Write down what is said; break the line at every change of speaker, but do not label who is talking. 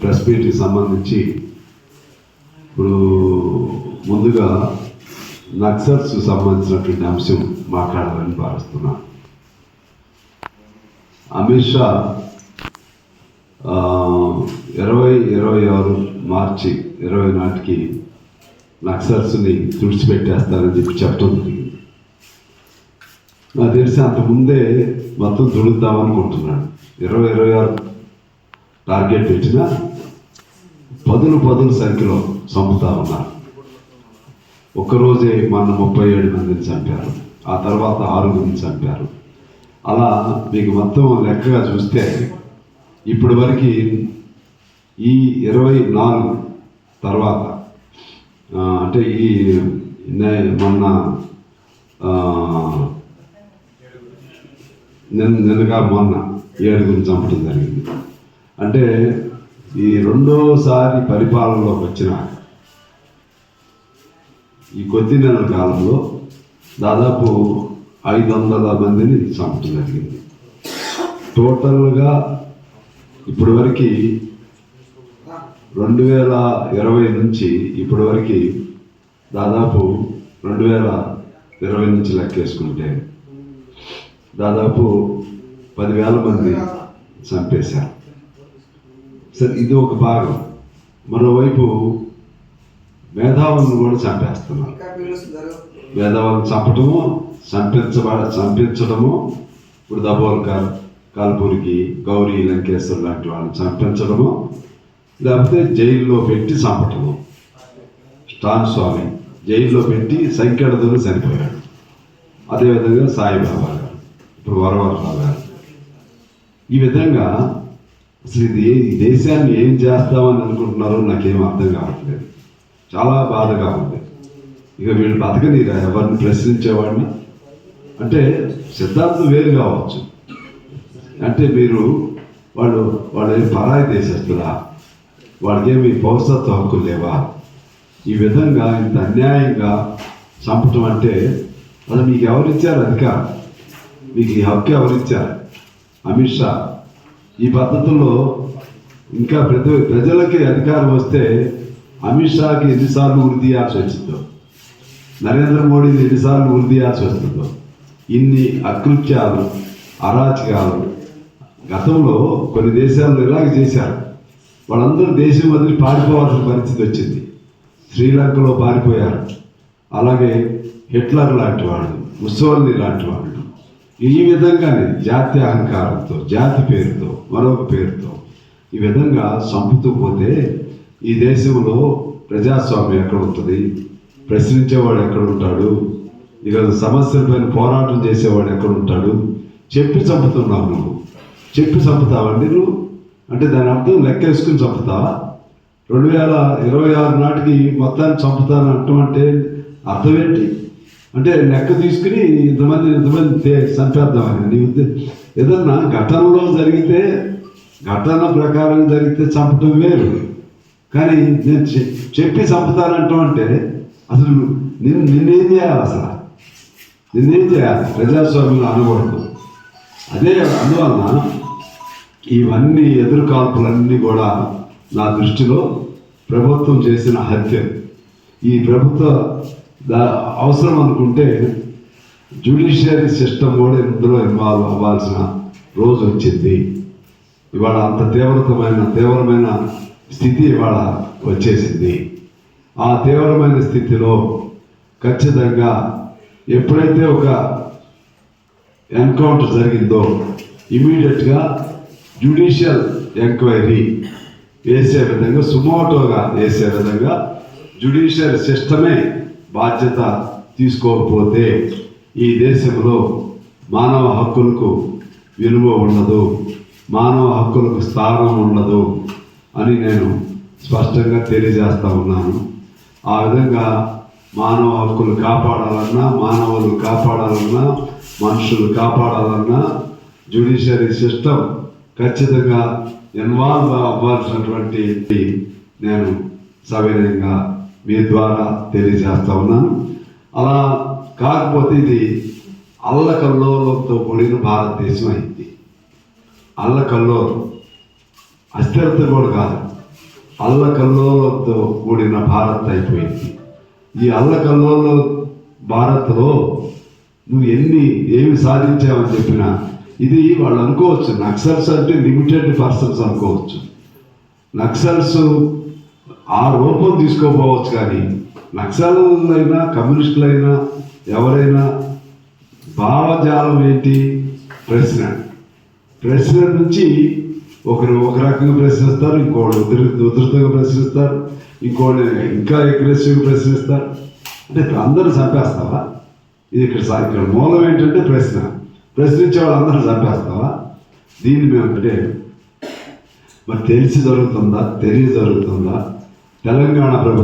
Press మీట్కి సంబంధించి ఇప్పుడు ముందుగా నక్సల్స్ సంబంధించినటువంటి అంశం మాట్లాడాలని భావిస్తున్నాను అమిత్ షా ఇరవై ఇరవై ఆరు మార్చి ఇరవై నాటికి నక్సల్స్ని తుడిచిపెట్టేస్తారని చెప్పి చెప్పడం జరిగింది. నాకు తెలిసి అంతకుముందే ముందే మొత్తం తుడుద్దామనుకుంటున్నాడు ఇరవై ఇరవై ఆరు టార్గెట్ పెట్టిన పదులు పదుల సంఖ్యలో చంపుతా ఉన్నారు. ఒక్కరోజే మన ముప్పై ఏడు మందిని చంపారు. ఆ తర్వాత ఆరుగురిని చంపారు. అలా మీకు మొత్తం లెక్కగా చూస్తే ఇప్పటి వరకు ఈ ఇరవై నాలుగు తర్వాత అంటే ఈ మొన్న నిన్నగా మొన్న ఏడుగురిని చంపడం జరిగింది. అంటే ఈ రెండోసారి పరిపాలనలోకి వచ్చిన ఈ కొద్ది నెలల కాలంలో దాదాపు ఐదు వందల మందిని చంపడం జరిగింది. టోటల్గా ఇప్పటి వరకు రెండు వేల ఇరవై నుంచి ఇప్పటి వరకు దాదాపు రెండు వేల ఇరవై నుంచి లెక్కేసుకుంటే దాదాపు పదివేల మంది చంపేశారు. సరే ఇది ఒక భాగం. మరోవైపు మేధావులను కూడా చంపేస్తున్నారు. మేధావులను చంపటము చంపించబడ చంపించడము ఇప్పుడు దబోల్కర్ కాల్పూరికి గౌరీ లంకేశ్వర్ లాంటి వాళ్ళని చంపించడము లేకపోతే జైల్లో పెట్టి చంపటము. స్టాన్ స్వామి జైల్లో పెట్టి సంఖ్యడతలు చనిపోయాడు. అదేవిధంగా సాయిబాబా గారు ఇప్పుడు వరవరరావు గారు. ఈ విధంగా అసలు ఇది ఈ దేశాన్ని ఏం చేస్తామని అనుకుంటున్నారో నాకేం అర్థం కావట్లేదు. చాలా బాధగా ఉంది. ఇక వీళ్ళు బతకనీరా ఎవరిని ప్రశ్నించేవాడిని? అంటే సిద్ధాంతం వేరు కావచ్చు. అంటే మీరు వాళ్ళు వాళ్ళు ఏం పరాయి దేశస్తులా? వాళ్ళకేమి పౌరసత్వ హక్కులు లేవా? ఈ విధంగా ఇంత అన్యాయంగా చంపటం అంటే అది మీకు ఎవరిచ్చారు అధికారం? మీకు ఈ హక్కు ఎవరిచ్చారు? అమిత్ షా ఈ పద్ధతుల్లో ఇంకా ప్రతి ప్రజలకి అధికారం వస్తే అమిత్ షాకి ఎన్నిసార్లు ఉరి తీయాల్సి వచ్చిందో నరేంద్ర మోడీని ఎన్నిసార్లు ఉరి తీయాల్సి వస్తుందో ఇన్ని అకృత్యాలు అరాచకాలు గతంలో కొన్ని దేశాల్లో ఇలాగ చేశారు. వాళ్ళందరూ దేశం వదిలి పారిపోవాల్సిన పరిస్థితి వచ్చింది. శ్రీలంకలో పారిపోయారు. అలాగే హిట్లర్ లాంటి వాళ్ళు ముసోల్ని లాంటి వాళ్ళు. ఈ విధంగానే జాతి అహంకారంతో జాతి పేరుతో మరొక పేరుతో ఈ విధంగా చంపుతూ పోతే ఈ దేశంలో ప్రజాస్వామ్యం ఎక్కడ ఉంటుంది? ప్రశ్నించేవాడు ఎక్కడ ఉంటాడు? ఈరోజు సమస్యలపైన పోరాటం చేసేవాడు ఎక్కడ ఉంటాడు? చెప్పి చంపుతున్నావు నువ్వు. చెప్పి చంపుతావండి నువ్వు అంటే దాని అర్థం లెక్కేసుకుని చంపుతావా? రెండు వేల ఇరవై ఆరు నాటికి మొత్తాన్ని చంపుతాను అంటాం అంటే అర్థం ఏంటి? అంటే లెక్క తీసుకుని ఇంతమంది ఇంతమంది చంపేద్దామని నీ ఏదన్నా ఘటనలో జరిగితే ఘటన ప్రకారం జరిగితే చంపటం వేరు. కానీ నేను చె- చెప్పి చంపుతానంటాం అంటే అసలు నిన్ను నిన్నేం చేయాలి అసలు? నిన్నేం చేయాలి? ప్రజాస్వామ్యంలో అనకూడదు. అదే అందువలన ఇవన్నీ ఎదురుకాల్పులన్నీ కూడా నా దృష్టిలో ప్రభుత్వం చేసిన హత్య ఈ ప్రభుత్వ అవసరం అనుకుంటే జ్యుడిషియరీ సిస్టమ్ కూడా ఇందులో ఇన్వాల్వ్ అవ్వాల్సిన రోజు వచ్చింది. ఇవాళ అంత తీవ్రతమైన తీవ్రమైన స్థితి ఇవాళ వచ్చేసింది. ఆ తీవ్రమైన స్థితిలో ఖచ్చితంగా ఎప్పుడైతే ఒక ఎన్కౌంటర్ జరిగిందో ఇమీడియట్గా జ్యుడిషియల్ ఎంక్వైరీ వేసే విధంగా సుమోటోగా వేసే విధంగా జ్యుడిషియల్ సిస్టమే బాధ్యత తీసుకోకపోతే ఈ దేశంలో మానవ హక్కులకు విలువ ఉండదు మానవ హక్కులకు స్థానం ఉండదు అని నేను స్పష్టంగా తెలియజేస్తా ఉన్నాను. ఆ విధంగా మానవ హక్కులు కాపాడాలన్నా మానవులు కాపాడాలన్నా మనుషులు కాపాడాలన్నా జ్యుడిషియరీ సిస్టమ్ ఖచ్చితంగా ఇన్వాల్వ్ అవ్వాల్సినటువంటి నేను సవినయంగా మీ ద్వారా తెలియజేస్తా ఉన్నాను. అలా కాకపోతే ఇది అల్లకల్లోలంతో కూడిన భారతదేశం అయింది. అల్లకల్లోలం అస్థిరత కూడా కాదు. అల్లకల్లోలతో కూడిన భారత్ అయిపోయింది. ఈ అల్లకల్లోల భారత్లో నువ్వు ఎన్ని ఏమి సాధించావని చెప్పినా ఇది వాళ్ళు అనుకోవచ్చు. నక్సల్స్ అంటే లిమిటెడ్ పర్సన్స్ అనుకోవచ్చు. నక్సల్స్ ఆ రూపం తీసుకోపోవచ్చు కానీ నక్సలైనా కమ్యూనిస్టులైనా ఎవరైనా భావజాలం ఏంటి? ప్రశ్న ప్రశ్న నుంచి ఒకరు ఒక రకంగా ప్రశ్నిస్తారు ఇంకోళ్ళు ఉధృ ఉధృతంగా ప్రశ్నిస్తారు ఇంకోళ్ళు ఇంకా అగ్రెసివ్గా ప్రశ్నిస్తారు. అంటే ఇక్కడ అందరూ చంపేస్తావా? ఇది ఇక్కడ ఇక్కడ మూలం ఏంటంటే ప్రశ్న. ప్రశ్నించే వాళ్ళందరూ చంపేస్తావా? దీన్ని మేము అంటే మరి తెలిసి జరుగుతుందా? తెలియ జరుగుతుందా తెలంగాణ ప్రభుత్వం